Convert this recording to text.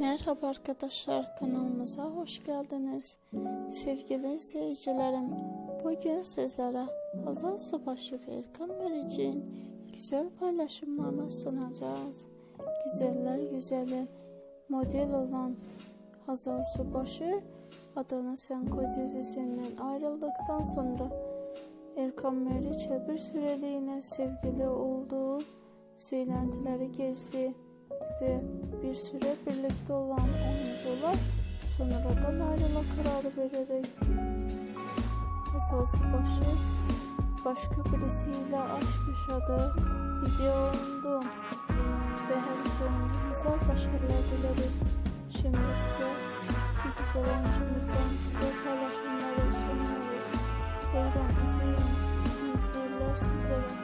Merhaba arkadaşlar kanalımıza hoş geldiniz. Sevgili seyircilerim, bugün sizlere Hazal Subaşı ve Erkan Mericik'in güzel paylaşımlarını sunacağız. Güzeller güzeli model olan Hazal Subaşı Adana Sen Koy dizisinden ayrıldıktan sonra Erkan Meriç'e bir süreliğine sevgili olduğu söylentileri gezdi ve bir süre birlikte olan oyuncular sonradan ayrıla kararı vererek asası başı başka birisiyle aşk yaşadı video oldu ve her iki oyuncumuza başarılar dileriz. Şimdi ise iki güzel oyuncumuzdan güzel paylaşımları sunuyoruz. Buyurun izleyin. İyi seyirler sizlere.